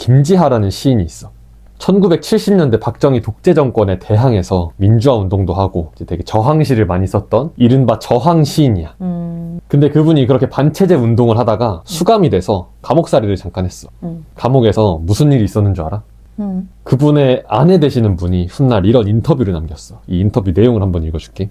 김지하라는 시인이 있어. 1970년대 박정희 독재 정권에 대항해서 민주화 운동도 하고 이제 되게 저항시를 많이 썼던 이른바 저항 시인이야. 음, 근데 그분이 그렇게 반체제 운동을 하다가 수감이 돼서 감옥살이를 잠깐 했어. 음, 감옥에서 무슨 일이 있었는 줄 알아? 음. 그분의 아내 되시는 분이 훗날 이런 인터뷰를 남겼어. 이 인터뷰 내용을 한번 읽어줄게.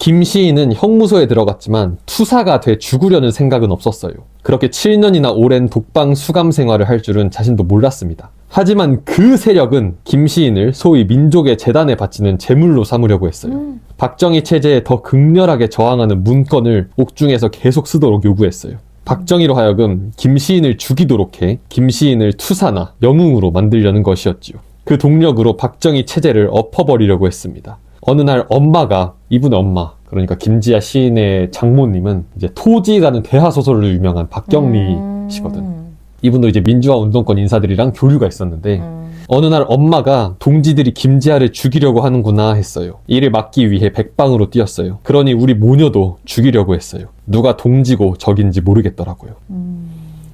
응. 김 시인은 형무소에 들어갔지만 투사가 돼 죽으려는 생각은 없었어요. 그렇게 7년이나 오랜 독방 수감 생활을 할 줄은 자신도 몰랐습니다. 하지만 그 세력은 김 시인을 소위 민족의 재단에 바치는 제물로 삼으려고 했어요. 음. 박정희 체제에 더 극렬하게 저항하는 문건을 옥중에서 계속 쓰도록 요구했어요. 박정희로 하여금 김 시인을 죽이도록 해 김 시인을 투사나 영웅으로 만들려는 것이었지요. 그 동력으로 박정희 체제를 엎어버리려고 했습니다. 어느 날 엄마가 이분의 엄마 그러니까 김지아 시인의 장모님은 이제 토지라는 대하 소설로 유명한 박경리시거든. 음. 이분도 이제 민주화 운동권 인사들이랑 교류가 있었는데 음. 어느 날 엄마가 동지들이 김지아를 죽이려고 하는구나 했어요. 이를 막기 위해 백방으로 뛰었어요. 그러니 우리 모녀도 죽이려고 했어요. 누가 동지고 적인지 모르겠더라고요. 음.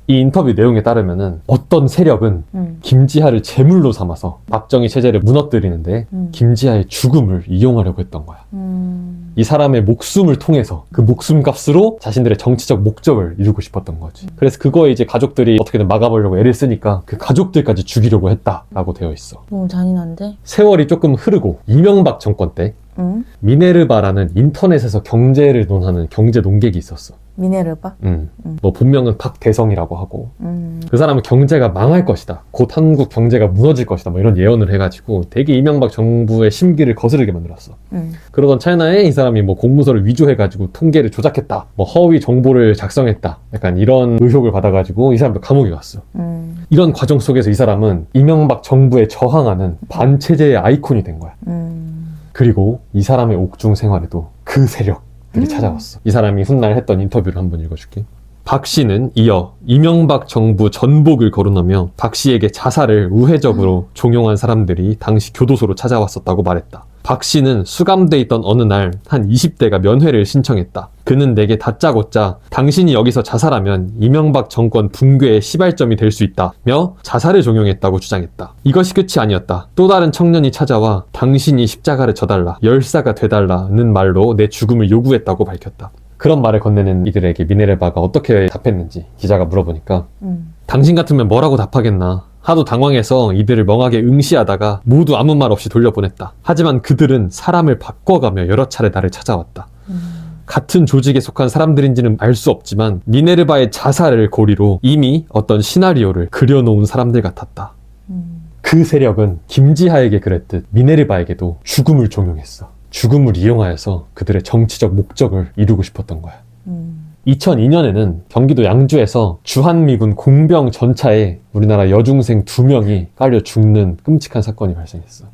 이 인터뷰 내용에 따르면은 어떤 세력은 음. 김지아를 제물로 삼아서 박정희 체제를 무너뜨리는데 음. 김지아의 죽음을 이용하려고 했던 거야. 음. 이 사람의 목숨을 통해서 그 목숨 값으로 자신들의 정치적 목적을 이루고 싶었던 거지. 그래서 그거에 이제 가족들이 어떻게든 막아보려고 애를 쓰니까 그 가족들까지 죽이려고 했다라고 되어 있어. 너무 잔인한데? 세월이 조금 흐르고 이명박 정권 때 응? 미네르바라는 인터넷에서 경제를 논하는 경제 논객이 있었어. 미네르바? 음. 음. 뭐 본명은 박대성이라고 하고 음. 그 사람은 경제가 망할 것이다. 곧 한국 경제가 무너질 것이다. 뭐 이런 예언을 해가지고 되게 이명박 정부의 심기를 거스르게 만들었어. 음. 그러던 차이나에 이 사람이 뭐 공문서를 위조해가지고 통계를 조작했다. 뭐 허위 정보를 작성했다. 약간 이런 의혹을 받아가지고 이 사람도 감옥에 갔어. 음. 이런 과정 속에서 이 사람은 이명박 정부에 저항하는 반체제의 아이콘이 된 거야. 음. 그리고 이 사람의 옥중 생활에도 그 세력 들이 음. 찾아왔어. 이 사람이 훗날 했던 인터뷰를 한번 읽어줄게. 박 씨는 이어 이명박 정부 전복을 거론하며 박 씨에게 자살을 우회적으로 종용한 사람들이 당시 교도소로 찾아왔었다고 말했다. 박 씨는 수감돼 있던 어느 날 한 20대가 면회를 신청했다. 그는 내게 다짜고짜 당신이 여기서 자살하면 이명박 정권 붕괴의 시발점이 될 수 있다며 자살을 종용했다고 주장했다. 이것이 끝이 아니었다. 또 다른 청년이 찾아와 당신이 십자가를 져달라, 열사가 돼달라는 말로 내 죽음을 요구했다고 밝혔다. 그런 말을 건네는 이들에게 미네르바가 어떻게 답했는지 기자가 물어보니까 음. 당신 같으면 뭐라고 답하겠나. 하도 당황해서 이들을 멍하게 응시하다가 모두 아무 말 없이 돌려보냈다. 하지만 그들은 사람을 바꿔가며 여러 차례 나를 찾아왔다. 음. 같은 조직에 속한 사람들인지는 알 수 없지만 미네르바의 자살을 고리로 이미 어떤 시나리오를 그려놓은 사람들 같았다. 음. 그 세력은 김지하에게 그랬듯 미네르바에게도 죽음을 종용했어. 죽음을 이용하여서 그들의 정치적 목적을 이루고 싶었던 거야. 음. 2002년에는 경기도 양주에서 주한미군 공병 전차에 우리나라 여중생 두 명이 깔려 죽는 끔찍한 사건이 발생했어.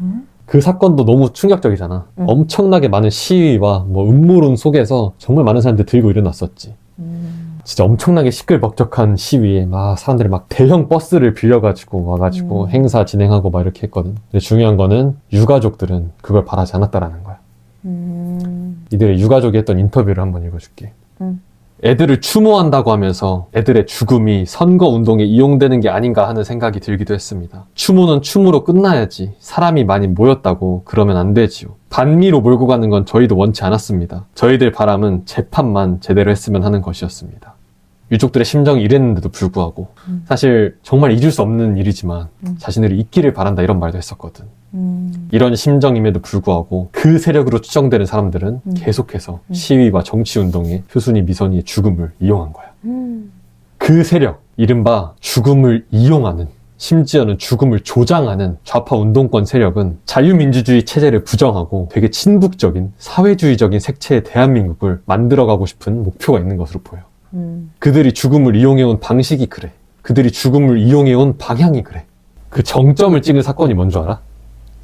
음? 그 사건도 너무 충격적이잖아. 음. 엄청나게 많은 시위와 뭐 음모론 속에서 정말 많은 사람들이 들고 일어났었지. 음. 진짜 엄청나게 시끌벅적한 시위에 막 사람들이 막 대형 버스를 빌려가지고 와가지고 음. 행사 진행하고 막 이렇게 했거든. 근데 중요한 거는 유가족들은 그걸 바라지 않았다라는 거야. 음. 이들의 유가족이 했던 인터뷰를 한번 읽어줄게. 음. 애들을 추모한다고 하면서 애들의 죽음이 선거 운동에 이용되는 게 아닌가 하는 생각이 들기도 했습니다. 추모는 추모로 끝나야지. 사람이 많이 모였다고 그러면 안 되지요. 반미로 몰고 가는 건 저희도 원치 않았습니다. 저희들 바람은 재판만 제대로 했으면 하는 것이었습니다. 유족들의 심정이 이랬는데도 불구하고 음. 사실 정말 잊을 수 없는 일이지만 음. 자신들이 있기를 바란다 이런 말도 했었거든. 음. 이런 심정임에도 불구하고 그 세력으로 추정되는 사람들은 음. 계속해서 음. 시위와 정치 운동에 효순이 미선이의 죽음을 이용한 거야. 음. 그 세력, 이른바 죽음을 이용하는 심지어는 죽음을 조장하는 좌파 운동권 세력은 자유민주주의 체제를 부정하고 되게 친북적인 사회주의적인 색채의 대한민국을 만들어가고 싶은 목표가 있는 것으로 보여. 음. 그들이 죽음을 이용해온 방식이 그래. 그들이 죽음을 이용해온 방향이 그래. 그 정점을 찍은 사건이 뭔 줄 알아?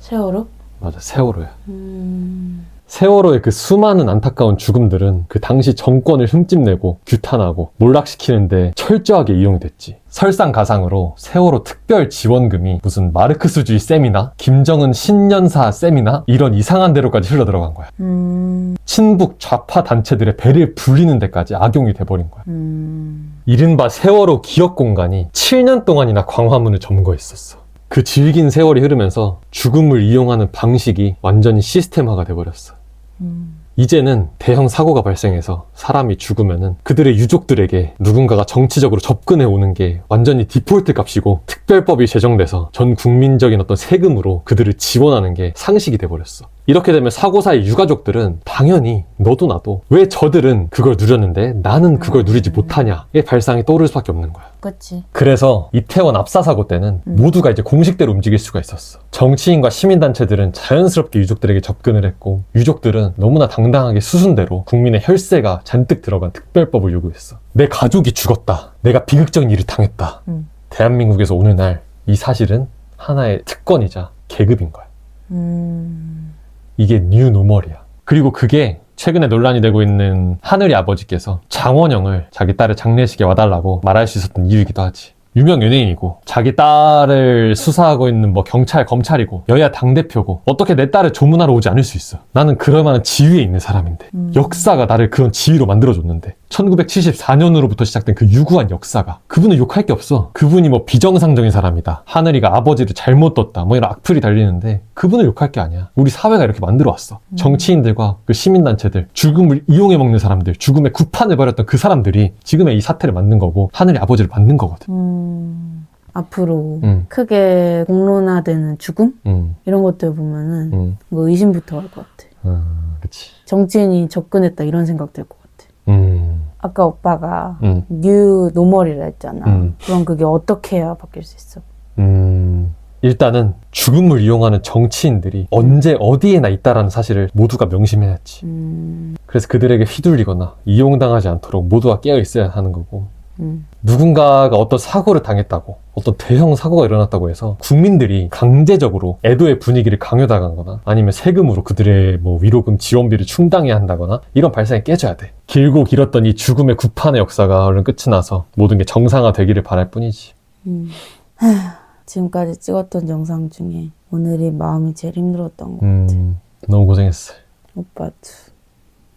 세월호? 맞아, 세월호야. 음. 세월호의 그 수많은 안타까운 죽음들은 그 당시 정권을 흠집내고 규탄하고 몰락시키는데 철저하게 이용이 됐지. 설상가상으로 세월호 특별 지원금이 무슨 마르크스주의 세미나, 김정은 신년사 세미나 이런 이상한 데로까지 흘러 들어간 거야. 음. 친북 좌파 단체들의 배를 불리는 데까지 악용이 돼버린 거야. 음. 이른바 세월호 기억 공간이 7년 동안이나 광화문을 점거했었어. 그 질긴 세월이 흐르면서 죽음을 이용하는 방식이 완전히 시스템화가 돼버렸어. 음. 이제는 대형 사고가 발생해서 사람이 죽으면은 그들의 유족들에게 누군가가 정치적으로 접근해 오는 게 완전히 디폴트 값이고 특별법이 제정돼서 전 국민적인 어떤 세금으로 그들을 지원하는 게 상식이 돼버렸어. 이렇게 되면 사고사의 유가족들은 당연히 너도 나도 왜 저들은 그걸 누렸는데 나는 그걸 누리지 못하냐의 발상이 떠오를 수밖에 없는 거야. 그치. 그래서 이태원 압사 사고 때는 음. 모두가 이제 공식대로 움직일 수가 있었어. 정치인과 시민단체들은 자연스럽게 유족들에게 접근을 했고 유족들은 너무나 당당하게 수순대로 국민의 혈세가 잔뜩 들어간 특별법을 요구했어. 내 가족이 죽었다. 내가 비극적인 일을 당했다. 음. 대한민국에서 오늘날 이 사실은 하나의 특권이자 계급인 거야. 음. 이게 뉴노멀이야. 그리고 그게 최근에 논란이 되고 있는 하늘이 아버지께서 장원영을 자기 딸의 장례식에 와달라고 말할 수 있었던 이유이기도 하지. 유명 연예인이고 자기 딸을 수사하고 있는 뭐 경찰 검찰이고 여야 당 대표고 어떻게 내 딸을 조문하러 오지 않을 수 있어? 나는 그럴 만한 지위에 있는 사람인데 음. 역사가 나를 그런 지위로 만들어줬는데 1974년으로부터 시작된 그 유구한 역사가 그분은 욕할 게 없어. 그분이 뭐 비정상적인 사람이다. 하늘이가 아버지를 잘못 뒀다. 뭐 이런 악플이 달리는데 그분을 욕할 게 아니야. 우리 사회가 이렇게 만들어 왔어. 음. 정치인들과 그 시민단체들, 죽음을 이용해 먹는 사람들, 죽음의 구판을 벌였던 그 사람들이 지금의 이 사태를 만든 거고 하늘이 아버지를 만든 거거든. 음. 앞으로 음. 크게 공론화되는 죽음? 음, 이런 것들 보면은 음, 뭐 의심부터 할 것 같아. 음, 그치. 정치인이 접근했다 이런 생각 들 것 같아. 음, 아까 오빠가 음, 뉴 노멀이라 했잖아. 음. 그럼 그게 어떻게 해야 바뀔 수 있어? 음. 일단은 죽음을 이용하는 정치인들이 언제 어디에나 있다라는 사실을 모두가 명심해야지. 음. 그래서 그들에게 휘둘리거나 이용당하지 않도록 모두가 깨어 있어야 하는 거고 음. 누군가가 어떤 사고를 당했다고 어떤 대형 사고가 일어났다고 해서 국민들이 강제적으로 애도의 분위기를 강요당하거나 아니면 세금으로 그들의 뭐 위로금 지원비를 충당해야 한다거나 이런 발상이 깨져야 돼 길고 길었던 이 죽음의 구판의 역사가 얼른 끝이 나서 모든 게 정상화 되기를 바랄 뿐이지 음. 하, 지금까지 찍었던 영상 중에 오늘이 마음이 제일 힘들었던 것 같아. 음 너무 고생했어 오빠도.